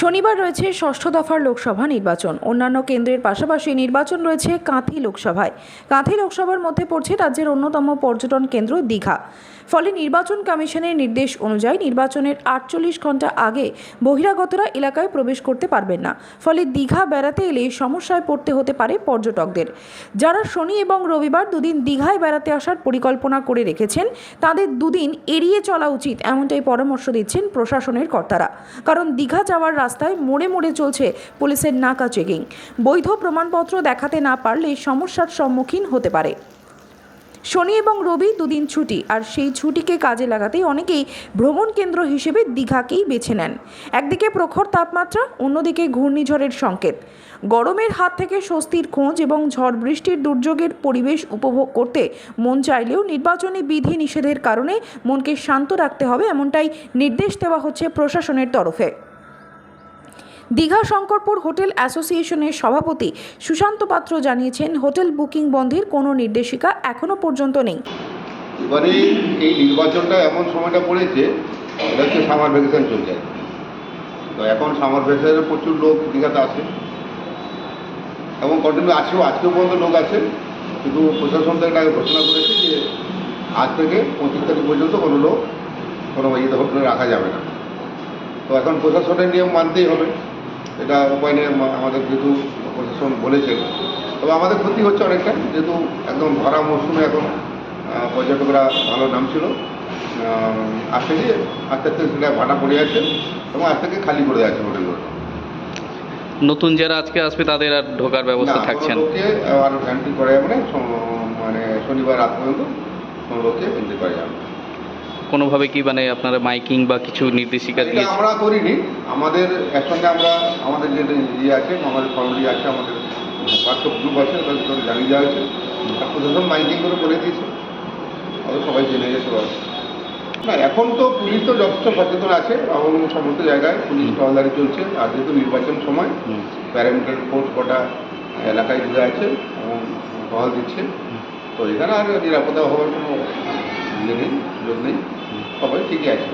শনিবার রয়েছে ষষ্ঠ দফার লোকসভা নির্বাচন। অন্যান্য কেন্দ্রের পাশাপাশি নির্বাচন রয়েছে কাঁথি লোকসভায়। কাঁথি লোকসভার মধ্যে পড়ছে রাজ্যের অন্যতম পর্যটন কেন্দ্র দীঘা। ফলে নির্বাচন কমিশনের নির্দেশ অনুযায়ী নির্বাচনের আটচল্লিশ ঘণ্টা আগে বহিরাগতরা এলাকায় প্রবেশ করতে পারবেন না। ফলে দীঘা বেড়াতে এলে সমস্যায় পড়তে হতে পারে পর্যটকদের। যারা শনি এবং রবিবার দুদিন দীঘায় বেড়াতে আসার পরিকল্পনা করে রেখেছেন, তাদের দুদিন এড়িয়ে চলা উচিত এমনটাই পরামর্শ দিচ্ছেন প্রশাসনের কর্তারা। কারণ দীঘা যাওয়ার রাস্তায় মোড়ে মোড়ে চলছে পুলিশের নাকা চেকিং। বৈধ প্রমাণপত্র দেখাতে না পারলে সমস্যার সম্মুখীন হতে পারে। শনি এবং রবি দুদিন ছুটি, আর সেই ছুটিকে কাজে লাগাতেই অনেকেই ভ্রমণ কেন্দ্র হিসেবে দীঘাকেই বেছে নেন। একদিকে প্রখর তাপমাত্রা, অন্যদিকে ঘূর্ণিঝড়ের সংকেত। গরমের হাত থেকে স্বস্তির খোঁজ এবং ঝড় বৃষ্টির দুর্যোগের পরিবেশ উপভোগ করতে মন চাইলেও নির্বাচনী বিধি নিষেধের কারণে মনকে শান্ত রাখতে হবে, এমনটাই নির্দেশ দেওয়া হচ্ছে প্রশাসনের তরফে। দীঘা শঙ্করপুর হোটেল অ্যাসোসিয়েশনের সভাপতি সুশান্ত পাত্র জানিয়েছেন, হোটেল বুকিং বন্ধের কোনো নির্দেশিকা এখনও পর্যন্ত নেই। এবারে এই নির্বাচনটা এমন সময়টা পড়েছে, এটা হচ্ছে সামার ভ্যাকেশন চলছে। তো এখন সামার ভ্যাকেশনে প্রচুর লোক দীঘাতে আসে। এবং কন্টিনিউ আছেও, আজকেও পর্যন্ত লোক আছে। কিন্তু প্রশাসন থেকে একটা ঘোষণা করেছে যে আজ থেকে পঁচিশ তারিখ পর্যন্ত কোনো লোক কোনো ইয়েতে হোটেলে রাখা যাবে না। তো এখন প্রশাসনের নিয়ম মানতেই হবে। এটা উপায় নেই আমা- আমাদের যেহেতু প্রশাসন বলেছেন। তবে আমাদের ক্ষতি হচ্ছে অনেকটা যেহেতু একদম ভরা মরশুমে এখন পর্যটকরা ভালো নামছিল। আহ, আজ থেকে আস্তে আস্তে সেটা ভাটা পড়ে আছে এবং আজ থেকে খালি পড়ে আছে হোটেলগুলো নতুন যারা আজকে আসবে তাদের আর ঢোকার ব্যবস্থা থাকছে না। আর এন্ট্রি করা যাবে না মানে শনিবার রাত পর্যন্ত কোনো লোককে এন্ট্রি করা যাবে। কোনোভাবে কি মানে আপনারা মাইকিং বা কিছু নির্দেশিকা দিয়েছে আমরা করিনি। আমাদের এর সঙ্গে আমরা আমাদের যে ইয়ে আছে আমাদের ফর্মলি আছে আমাদের হোয়াটসঅ্যাপ গ্রুপ আছে তাদের ভিতরে জানিয়ে দেওয়া হয়েছে। আর প্রশাসন মাইকিং করে বলে দিয়েছে। আরও সবাই জেনে গেছে না এখন তো পুলিশ তো যথেষ্ট সচেতন আছে এবং সমস্ত জায়গায় পুলিশ টহলদারি চলছে। আর যেহেতু নির্বাচন সময়। প্যারামিটার ফোর্স কটা এলাকায় ঘুরে আছে এবং টহল দিচ্ছে। তো এখানে আর নিরাপত্তা হওয়ার কোনো ইয়ে নেই সুযোগ নেই। সবাই ঠিকই আছে